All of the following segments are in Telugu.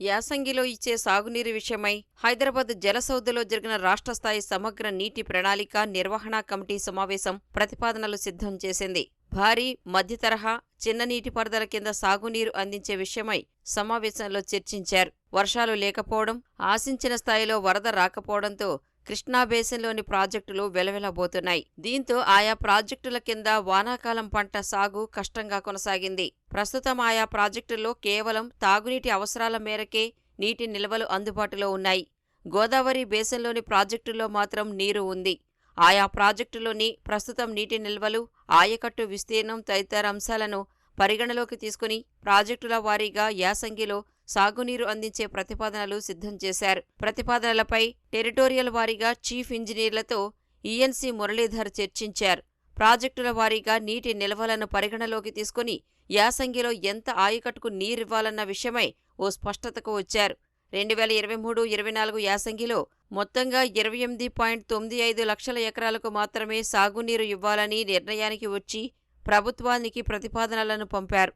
యాసంగిలో ఇచ్చే సాగునీరు విషయమై హైదరాబాద్ జలసౌధలో జరిగిన రాష్ట్ర స్థాయి సమగ్ర నీటి ప్రణాళిక నిర్వహణ కమిటీ సమావేశం ప్రతిపాదనలు సిద్ధం చేసింది. భారీ మధ్య తరహా చిన్న నీటిపారుదల కింద సాగునీరు అందించే విషయమై సమావేశంలో చర్చించారు. వర్షాలు లేకపోవడం ఆశించిన స్థాయిలో వరద రాకపోవడంతో కృష్ణా బేసిన్లోని ప్రాజెక్టులు వెలవెలబోతున్నాయి. దీంతో ఆయా ప్రాజెక్టుల కింద వానాకాలం పంట సాగు కష్టంగా కొనసాగింది. ప్రస్తుతం ఆయా ప్రాజెక్టుల్లో కేవలం తాగునీటి అవసరాల మేరకే నీటి నిల్వలు అందుబాటులో ఉన్నాయి. గోదావరి బేసిన్లోని ప్రాజెక్టుల్లో మాత్రం నీరు ఉంది. ఆయా ప్రాజెక్టులోని ప్రస్తుతం నీటి నిల్వలు ఆయకట్టు విస్తీర్ణం తదితర అంశాలను పరిగణలోకి తీసుకుని ప్రాజెక్టుల వారీగా యాసంగిలో సాగునీరు అందించే ప్రతిపాదనలు సిద్ధం చేశారు. ప్రతిపాదనలపై టెరిటోరియల్ వారీగా చీఫ్ ఇంజనీర్లతో ఈఎన్సీ మురళీధర్ చర్చించారు. ప్రాజెక్టుల వారీగా నీటి నిల్వలను పరిగణలోకి తీసుకుని యాసంగిలో ఎంత ఆయకట్టుకు నీరివ్వాలన్న విషయమై ఓ స్పష్టతకు వచ్చారు. రెండు వేల ఇరవై మూడు ఇరవై నాలుగు యాసంగిలో మొత్తంగా ఇరవై ఎనిమిది పాయింట్ తొమ్మిది ఐదు లక్షల ఎకరాలకు మాత్రమే సాగునీరు ఇవ్వాలని నిర్ణయానికి వచ్చి ప్రభుత్వానికి ప్రతిపాదనలను పంపారు.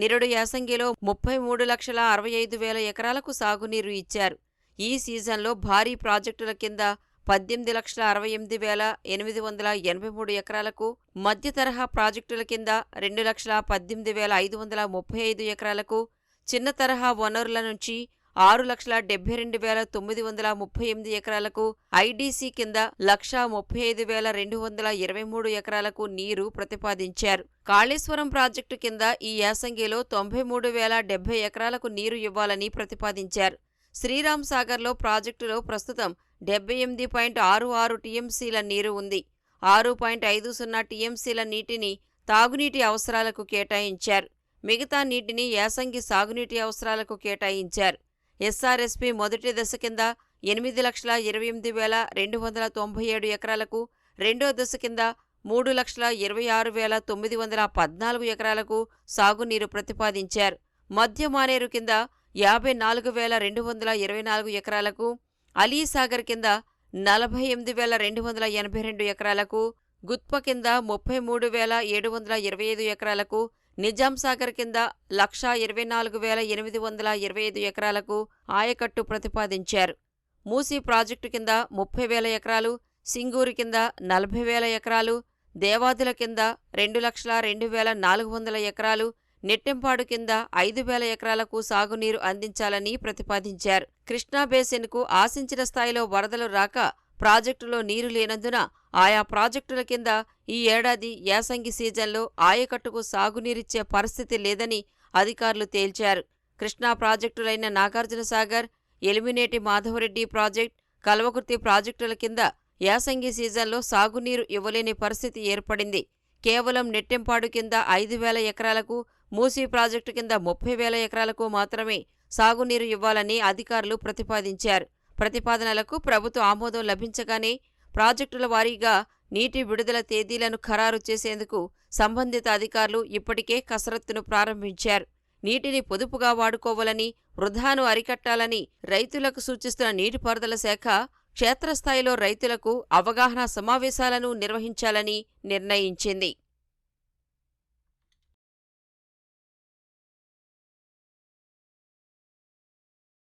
నిరుడు యాసంగిలో ముప్పై మూడు లక్షల అరవై ఐదు వేల ఎకరాలకు సాగునీరు ఇచ్చారు. ఈ సీజన్లో భారీ ప్రాజెక్టుల కింద పద్దెనిమిది లక్షల అరవై ఎనిమిది వేల ఎనిమిది వందల ఎనభై మూడు ఎకరాలకు మధ్య తరహా ప్రాజెక్టుల కింద రెండు లక్షల పద్దెనిమిది వేల ఐదు వందల ముప్పై ఐదు ఎకరాలకు చిన్న తరహా వనరుల నుంచి ఆరు లక్షల డెబ్బై రెండు వేల తొమ్మిది వందల ముప్పై ఎనిమిది ఎకరాలకు ఐడీసీ కింద లక్షా ముప్పై ఐదు వేల రెండు వందల ఇరవై మూడు ఎకరాలకు నీరు ప్రతిపాదించారు. కాళేశ్వరం ప్రాజెక్టు కింద ఈ యాసంగిలో తొంభై మూడు వేల డెబ్బై ఎకరాలకు నీరు ఇవ్వాలని ప్రతిపాదించారు. శ్రీరామ్ సాగర్లో ప్రాజెక్టులో ప్రస్తుతం డెబ్బై ఎనిమిది పాయింట్ ఆరు ఆరు టీఎంసీల నీరు ఉంది. ఆరు పాయింట్ ఐదు సున్నా టీఎంసీల నీటిని తాగునీటి అవసరాలకు కేటాయించారు. మిగతా నీటిని యాసంగి సాగునీటి అవసరాలకు కేటాయించారు. ఎస్ఆర్ఎస్పి మొదటి దశ కింద ఎనిమిది లక్షల ఇరవై ఎనిమిది వేల రెండు వందల తొంభై ఏడు ఎకరాలకు రెండో దశ కింద మూడు లక్షల ఇరవై ఆరు వేల తొమ్మిది వందల పద్నాలుగు ఎకరాలకు సాగునీరు ప్రతిపాదించారు. మధ్య మానేరు కింద యాభై నాలుగు వేల రెండు వందల ఇరవై నాలుగు ఎకరాలకు అలీసాగర్ కింద నలభై ఎనిమిది వేల రెండు వందల ఎనభై రెండు ఎకరాలకు గుత్ప కింద ముప్పై మూడు వేల ఏడు వందల ఇరవై ఐదు ఎకరాలకు నిజాం సాగర్ కింద లక్షా ఇరవై నాలుగు వేల ఎనిమిది వందల ఇరవై ఐదు ఎకరాలకు ఆయకట్టు ప్రతిపాదించారు. మూసీ ప్రాజెక్టు కింద ముప్పై వేల ఎకరాలు సింగూరు కింద నలభై వేల ఎకరాలు దేవాదుల కింద రెండు లక్షల రెండు వేల నాలుగు వందల ఎకరాలు నెట్టెంపాడు కింద ఐదు వేల ఎకరాలకు సాగునీరు అందించాలని ప్రతిపాదించారు. కృష్ణా బేసిన్కు ఆశించిన స్థాయిలో వరదలు రాక ప్రాజెక్టులో నీరు లేనందున ఆయా ప్రాజెక్టుల కింద ఈ ఏడాది యాసంగి సీజన్లో ఆయకట్టుకు సాగునీరిచ్చే పరిస్థితి లేదని అధికారులు తేల్చారు. కృష్ణా ప్రాజెక్టులైన నాగార్జునసాగర్ ఎలిమినేటి మాధవరెడ్డి ప్రాజెక్ట్ కల్వకుర్తి ప్రాజెక్టుల కింద యాసంగి సీజన్లో సాగునీరు ఇవ్వలేని పరిస్థితి ఏర్పడింది. కేవలం నెట్టెంపాడు కింద ఐదు వేల ఎకరాలకు మూసీ ప్రాజెక్టు కింద ముప్పై వేల ఎకరాలకు మాత్రమే సాగునీరు ఇవ్వాలని అధికారులు ప్రతిపాదించారు. ప్రతిపాదనలకు ప్రభుత్వ ఆమోదం లభించగానే ప్రాజెక్టుల వారీగా నీటి విడుదల తేదీలను ఖరారు చేసేందుకు సంబంధిత అధికారులు ఇప్పటికే కసరత్తును ప్రారంభించారు. నీటిని పొదుపుగా వాడుకోవాలని వృధాను అరికట్టాలని రైతులకు సూచిస్తున్న నీటిపారుదల శాఖ క్షేత్రస్థాయిలో రైతులకు అవగాహన సమావేశాలను నిర్వహించాలని నిర్ణయించింది.